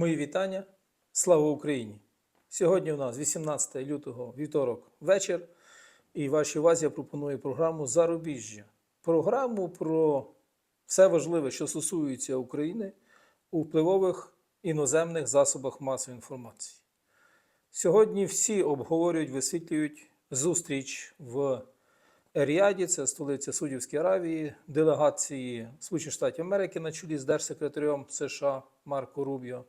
Мої вітання. Слава Україні! Сьогодні у нас 18 лютого вівторок вечір. І вашій увазі я пропоную програму Зарубіжжя. Програму про все важливе, що стосується України у впливових іноземних засобах масової інформації. Сьогодні всі обговорюють, висвітлюють зустріч в Еріаді, це столиця Саудівської Аравії, делегації Сполучених Штатів Америки на чолі з держсекретарем США Марко Рубіо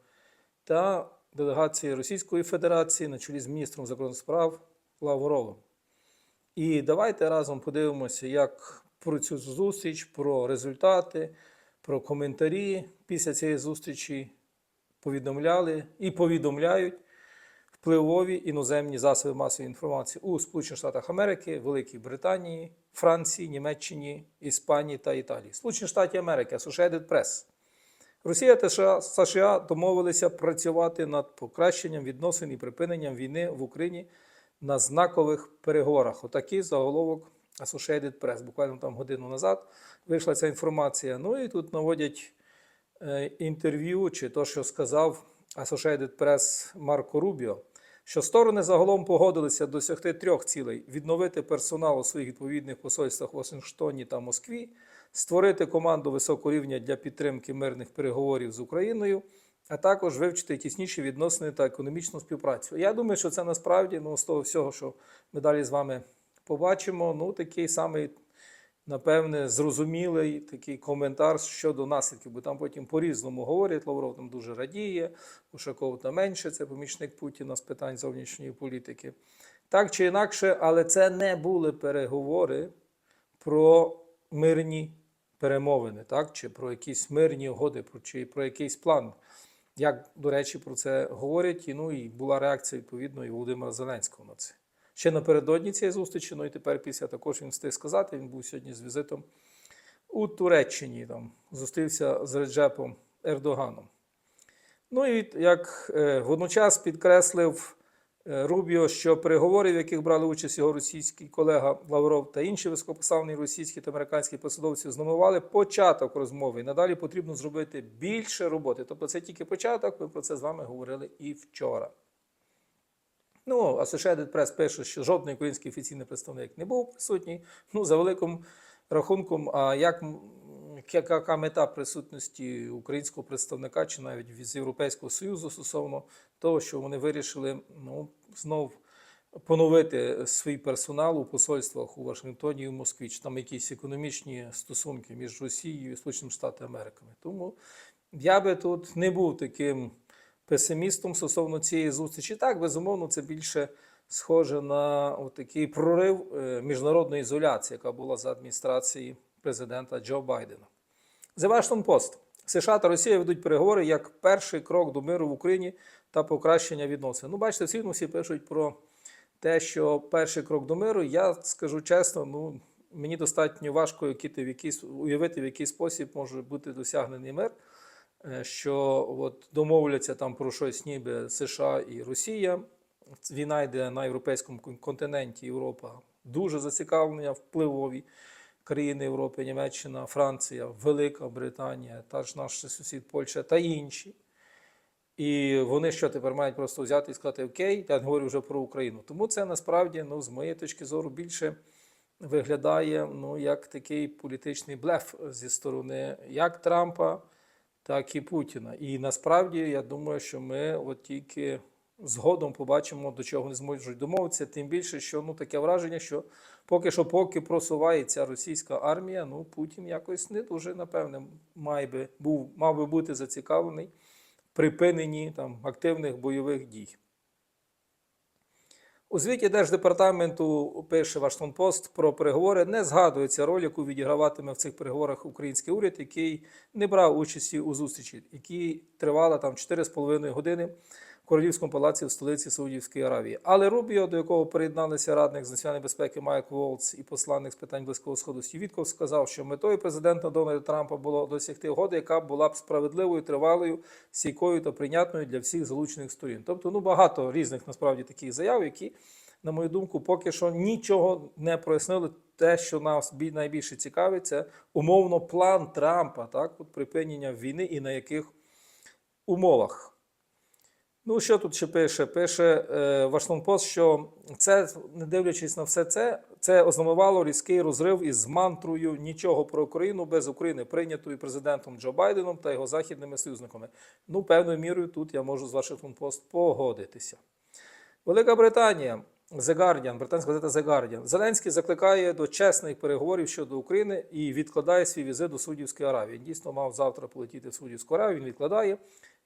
та делегації Російської Федерації на чолі з міністром закордонних справ Лавровим. І давайте разом подивимося, як про цю зустріч, про результати, про коментарі після цієї зустрічі повідомляли і повідомляють впливові іноземні засоби масової інформації у Сполучених Штатах Америки, Великій Британії, Франції, Німеччині, Іспанії та Італії. Сполучені Штати Америки, Associated Press. Росія та США- домовилися працювати над покращенням відносин і припиненням війни в Україні на знакових переговорах. Отакий заголовок Associated Press. Буквально там годину назад вийшла ця інформація. Ну і тут наводять е, інтерв'ю, чи то, що сказав Associated Press Марко Рубіо, що сторони загалом погодилися досягти трьох цілей: відновити персонал у своїх відповідних посольствах в Вашингтоні та Москві, створити команду високого рівня для підтримки мирних переговорів з Україною, а також вивчити тісніші відносини та економічну співпрацю. Я думаю, що це насправді ну, з того всього, що ми далі з вами побачимо, ну такий самий напевне, зрозумілий такий коментар щодо наслідків, бо там потім по-різному говорять. Лавров там дуже радіє, Ушаков там менше, це помічник Путіна з питань зовнішньої політики. Так чи інакше, але це не були переговори про мирні перемовини, так? чи про якісь мирні угоди, чи про якийсь план. Як, до речі, про це говорять, і, ну, і була реакція відповідно і Володимира Зеленського на це. Ще напередодні цієї зустрічі, ну і тепер після також він встиг сказати. Він був сьогодні з візитом у Туреччині, там зустрівся з Реджепом Ердоганом. Ну і як е, водночас підкреслив Рубіо, що переговори, в яких брали участь його російський колега Лавров та інші високопоставлені російські та американські посадовці, знаменували початок розмови. І надалі потрібно зробити більше роботи. Тобто це тільки початок, ми про це з вами говорили і вчора. Ну, Associated Press пише, що жодний український офіційний представник не був присутній. Ну, за великим рахунком, а як яка мета присутності українського представника чи навіть з Європейського Союзу стосовно того, що вони вирішили ну, знов поновити свій персонал у посольствах у Вашингтоні і в Москві, чи там якісь економічні стосунки між Росією і Сполученими Штатами Америки. Тому я би тут не був таким песимістом стосовно цієї зустрічі. Так, безумовно, це більше схоже на такий прорив е, міжнародної ізоляції, яка була за адміністрації президента Джо Байдена. The Washington Post. США та Росія ведуть переговори як перший крок до миру в Україні та покращення відносин. Ну, бачите, всі всі пишуть про те, що перший крок до миру, я скажу чесно, ну мені достатньо важко в якийсь, уявити, в який спосіб може бути досягнений мир е, що от домовляться там про щось ніби США і Росія. Війна йде на європейському континенті. Європа дуже зацікавлення, впливові країни Європи, Німеччина, Франція, Велика Британія, та ж наш сусід Польща та інші. І вони що тепер мають просто взяти і сказати Окей, я говорю вже про Україну. Тому це насправді, ну, з моєї точки зору, більше виглядає ну, як такий політичний блеф зі сторони як Трампа, так і Путіна. І насправді я думаю, що ми от тільки згодом побачимо, до чого вони зможуть домовитися. Тим більше, що ну таке враження, що поки що, поки просувається російська армія, ну Путін якось не дуже напевне має би був мав би бути зацікавлений в припиненні там активних бойових дій. У звіті Держдепартаменту пише Вашингтон Пост про переговори. Не згадується роль, яку відіграватиме в цих переговорах український уряд, який не брав участі у зустрічі, які тривала там 4,5 години Королівському палаці в столиці Саудівської Аравії. Але Рубіо, до якого приєдналися радник з національної безпеки Майк Волц і посланник з питань близького сходу Стів Вітков, сказав, що метою президента Дональда Трампа було досягти угоди, яка була б справедливою, тривалою, стійкою та прийнятною для всіх залучених сторін. Тобто, ну багато різних насправді таких заяв, які, на мою думку, поки що нічого не прояснили. Те, що нас бі- найбільше цікавить, це умовно план Трампа, так, от припинення війни і на яких умовах. Ну, що тут ще пише? Пише е, Вашингтон Пост, що це, не дивлячись на все це, це ознаменувало різкий розрив із мантрою нічого про Україну без України, прийнятою президентом Джо Байденом та його західними союзниками. Ну, певною мірою тут я можу з Вашингтон Пост погодитися. Велика Британія, The Guardian, британська газета The Guardian. Зеленський закликає до чесних переговорів щодо України і відкладає свій візит до Суддівської Аравії. Він дійсно мав завтра полетіти в Суддівську Аравію. Він відкладає.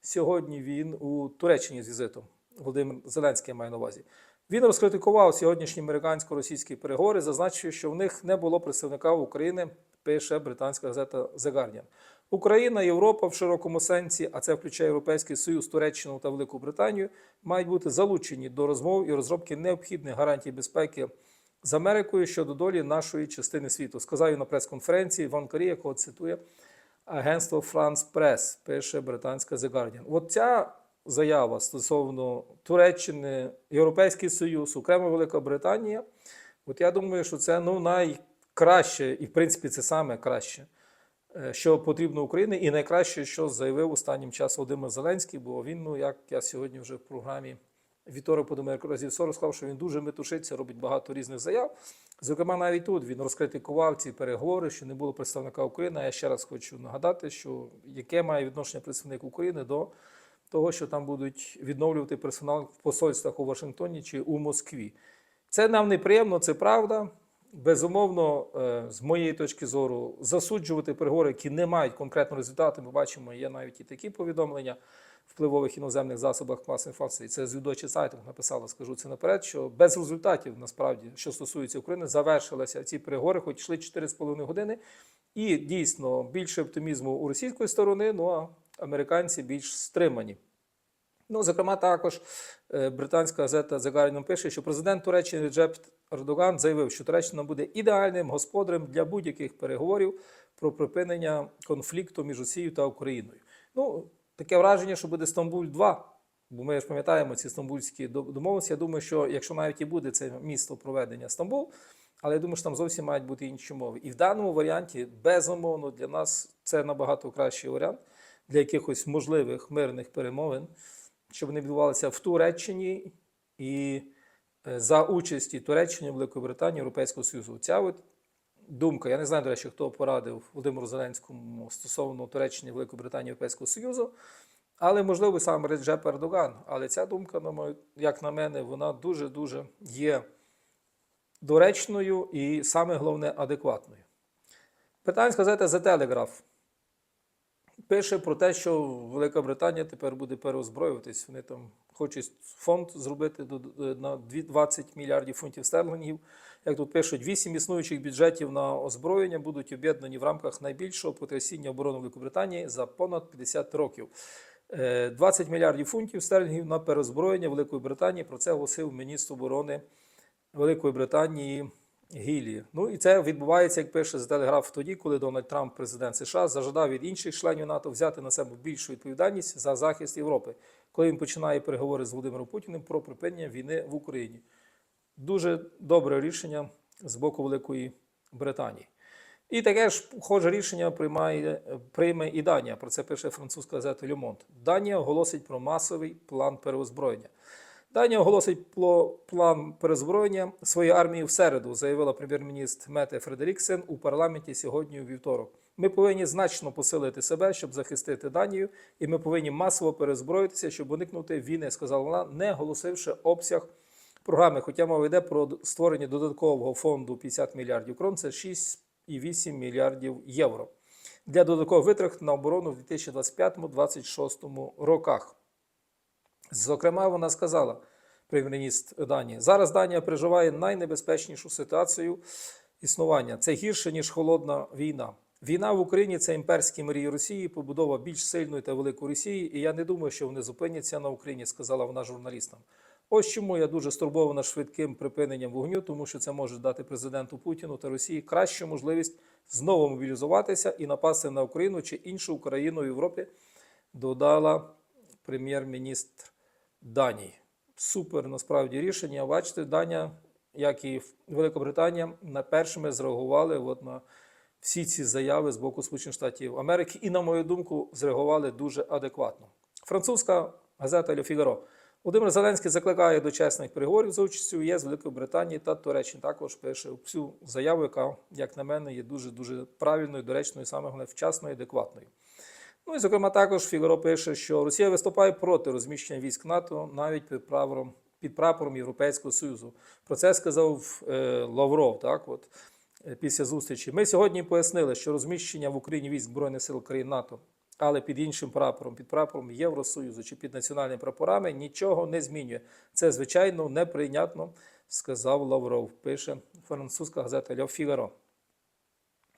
Сьогодні він у Туреччині з візитом. Володимир Зеленський має на увазі. Він розкритикував сьогоднішні американсько-російські переговори, зазначивши, що в них не було представника України, пише британська газета The Guardian. Україна, Європа в широкому сенсі, а це включає Європейський Союз, Туреччину та Велику Британію, мають бути залучені до розмов і розробки необхідних гарантій безпеки з Америкою щодо долі нашої частини світу. Сказав на прес-конференції в Анкарі, якого цитує агентство France Press, пише британська The Guardian. От ця заява стосовно Туреччини, Європейський Союз, окремо Велика Британія. От я думаю, що це ну, найкраще, і в принципі це саме краще, е, що потрібно Україні, і найкраще, що заявив останнім часом Володимир Зеленський, бо він, ну як я сьогодні вже в програмі вівторок Подомерко разів 40 сказав, що він дуже метушиться, робить багато різних заяв. Зокрема, навіть тут він розкритикував ці переговори, що не було представника України. Я ще раз хочу нагадати, що яке має відношення представник України до того, що там будуть відновлювати персонал в посольствах у Вашингтоні чи у Москві. Це нам неприємно, це правда. Безумовно, е, з моєї точки зору, засуджувати переговори, які не мають конкретного результату. Ми бачимо, є навіть і такі повідомлення впливових іноземних засобах масової інформації. Це звідочі сайтинг написало, скажу це наперед, що без результатів насправді, що стосується України, завершилися ці переговори, хоч йшли 4,5 години. І дійсно більше оптимізму у російської сторони, ну а американці більш стримані. Ну, зокрема, також е, британська газета The Guardian пише, що президент Туреччини Реджеп Ердоган заявив, що Туреччина буде ідеальним господарем для будь-яких переговорів про припинення конфлікту між Росією та Україною. Ну, таке враження, що буде Стамбуль 2 бо ми ж пам'ятаємо ці стамбульські домовленості. Я думаю, що якщо навіть і буде це місто проведення Стамбул, але я думаю, що там зовсім мають бути інші мови. І в даному варіанті, безумовно, для нас це набагато кращий варіант для якихось можливих мирних перемовин, щоб вони відбувалися в Туреччині і за участі Туреччини, Великої Британії, Європейського Союзу. Ця от думка, я не знаю, до речі, хто порадив Володимиру Зеленському стосовно Туреччини, Великої Британії, Європейського Союзу. Але, можливо, сам Реджеп Ердоган. Але ця думка, як на мене, вона дуже-дуже є доречною і саме головне адекватною. Британська газета The Telegraph пише про те, що Велика Британія тепер буде переозброюватись. Вони там хочуть фонд зробити до- на 20 мільярдів фунтів стерлингів. Як тут пишуть, 8 існуючих бюджетів на озброєння будуть об'єднані в рамках найбільшого потрясіння оборони Великобританії за понад 50 років. Е, 20 мільярдів фунтів стерлінгів на переозброєння Великої Британії. Про це оголосив міністр оборони Великої Британії Гілі. Ну і це відбувається, як пише з телеграф, тоді, коли Дональд Трамп, президент США, зажадав від інших членів НАТО взяти на себе більшу відповідальність за захист Європи, коли він починає переговори з Володимиром Путіним про припинення війни в Україні. Дуже добре рішення з боку Великої Британії. І таке ж схоже рішення приймає, прийме і Данія. Про це пише французька газета Le. Данія оголосить про масовий план переозброєння. Данія оголосить план перезброєння своєї армії в середу, заявила прем'єр-міністр Мете Фредеріксен у парламенті сьогодні у вівторок. Ми повинні значно посилити себе, щоб захистити Данію, і ми повинні масово перезброїтися, щоб уникнути війни, сказала вона, не оголосивши обсяг програми. Хоча мова йде про створення додаткового фонду 50 мільярдів крон, це 6,8 мільярдів євро для додаткових витрат на оборону в 2025-2026 роках. Зокрема, вона сказала, прем'єр-міністр Данії, зараз Данія переживає найнебезпечнішу ситуацію існування. Це гірше, ніж холодна війна. Війна в Україні це імперські мрії Росії, побудова більш сильної та великої Росії. І я не думаю, що вони зупиняться на Україні, сказала вона журналістам. Ось чому я дуже стурбована швидким припиненням вогню, тому що це може дати президенту Путіну та Росії кращу можливість знову мобілізуватися і напасти на Україну чи іншу Україну в Європі, додала прем'єр-міністр Данії. Супер насправді рішення. Бачите, Данія, як і Великобританія, на першими зреагували от на всі ці заяви з боку Сполучених Штатів Америки, і, на мою думку, зреагували дуже адекватно. Французька газета Ле Фігаро. Володимир Зеленський закликає до чесних переговорів за участю ЄС, Великої Британії та Туреччини. Також пише цю заяву, яка, як на мене, є дуже дуже правильною, доречною, саме головне, вчасною, адекватною. Ну і зокрема, також Фігаро пише, що Росія виступає проти розміщення військ НАТО навіть під прапором, під прапором Європейського Союзу. Про це сказав е, Лавров. Так, от е, після зустрічі. Ми сьогодні пояснили, що розміщення в Україні військ Збройних сил країн НАТО, але під іншим прапором, під прапором Євросоюзу чи під національними прапорами нічого не змінює. Це звичайно неприйнятно, сказав Лавров. Пише французька газета Льо Фігаро.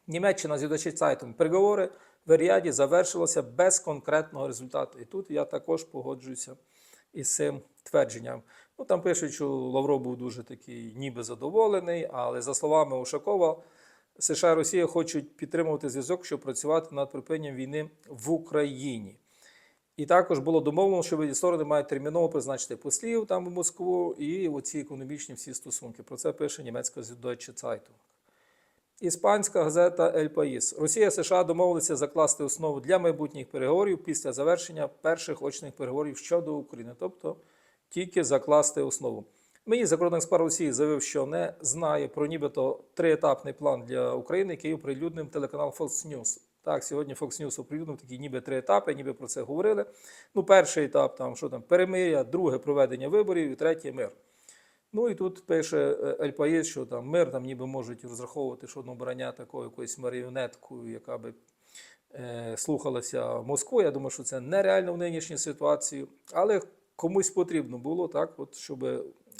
Німеччина з'їдачі Цайтом. Переговори в Ріаді завершилися без конкретного результату. І тут я також погоджуюся із цим твердженням. Ну там пишуть, що Лавров був дуже такий, ніби задоволений, але за словами Ушакова, США і Росія хочуть підтримувати зв'язок, щоб працювати над припиненням війни в Україні. І також було домовлено, що обидві сторони мають терміново призначити послів там в Москву і оці економічні всі стосунки. Про це пише німецька Süddeutsche Zeitung. Іспанська газета Ель Паїс. Росія США домовилися закласти основу для майбутніх переговорів після завершення перших очних переговорів щодо України, тобто тільки закласти основу. Мені закордонний справ Росії заявив, що не знає про нібито триетапний план для України, який оприлюднив телеканал Fox News. Так, сьогодні Fox News оприлюднив такі ніби три етапи, ніби про це говорили. Ну, перший етап там що там перемиря, друге проведення виборів і третє мир. Ну і тут пише е, що там мир там ніби можуть розраховувати, що обрання такою якоюсь маріонеткою, яка би е, слухалася Москву. Я думаю, що це нереально в нинішній ситуації, але комусь потрібно було так, от щоб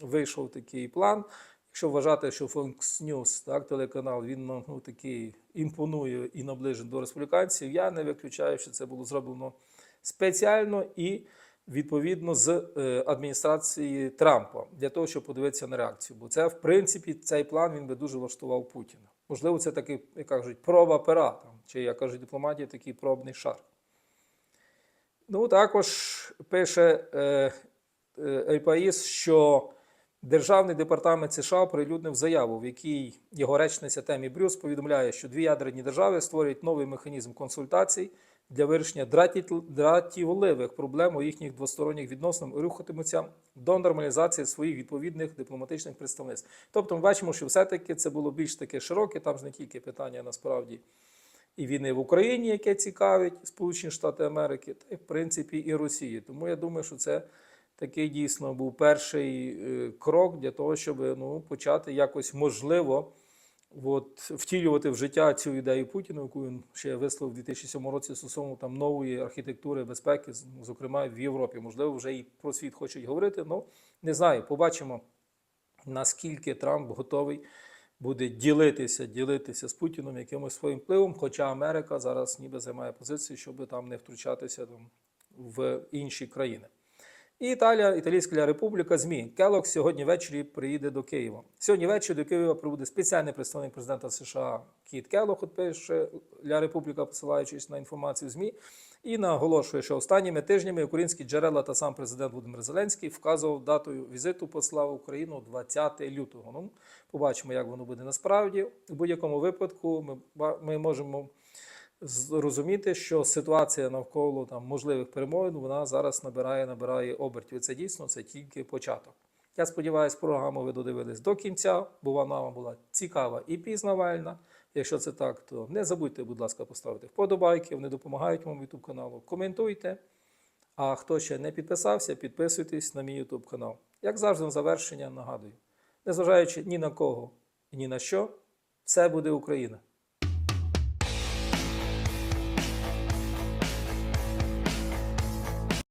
вийшов такий план. Якщо вважати, що Fox News, так, телеканал, він ну, такий імпонує і наближений до республіканців, я не виключаю, що це було зроблено спеціально і відповідно з е, адміністрації Трампа для того, щоб подивитися на реакцію. Бо це, в принципі, цей план він би дуже влаштував Путіна. Можливо, це такий, як кажуть, проба пера, там, чи як кажуть дипломатія, такий пробний шар. Ну, також пише е, е, Ель Паїс, що Державний департамент США оприлюднив заяву, в якій його речниця Темі Брюс повідомляє, що дві ядерні держави створюють новий механізм консультацій для вирішення драті- дратівливих проблем у їхніх двосторонніх відносинах і рухатимуться до нормалізації своїх відповідних дипломатичних представництв. Тобто, ми бачимо, що все-таки це було більш таке широке, там ж не тільки питання насправді і війни в Україні, яке цікавить Сполучені Штати Америки, та й в принципі і Росії. Тому я думаю, що це такий дійсно був перший е, крок для того, щоб ну, почати якось можливо от, втілювати в життя цю ідею Путіна, яку він ще висловив у 2007 році стосовно там нової архітектури безпеки, зокрема в Європі. Можливо, вже і про світ хочуть говорити. Ну не знаю, побачимо, наскільки Трамп готовий буде ділитися, ділитися з Путіном якимось своїм впливом. Хоча Америка зараз ніби займає позицію, щоб там не втручатися там, в інші країни. І Італія, Італійська Республіка ЗМІ. Келок сьогодні ввечері приїде до Києва. Сьогодні ввечері до Києва прибуде спеціальний представник президента США Кіт Келок, пише Ля Републіка, посилаючись на інформацію ЗМІ, і наголошує, що останніми тижнями українські джерела та сам президент Володимир Зеленський вказував датою візиту посла в Україну 20 лютого. Ну, побачимо, як воно буде насправді. У будь-якому випадку ми, ми можемо зрозуміти, що ситуація навколо там можливих перемовин вона зараз набирає набирає обертів. Це дійсно це тільки початок. Я сподіваюся, програму ви додивились до кінця, бо вона вам була цікава і пізнавальна. Якщо це так, то не забудьте, будь ласка, поставити вподобайки, вони допомагають моєму YouTube каналу. Коментуйте. А хто ще не підписався, підписуйтесь на мій YouTube канал. Як завжди, на завершення нагадую, незважаючи ні на кого і ні на що, все буде Україна.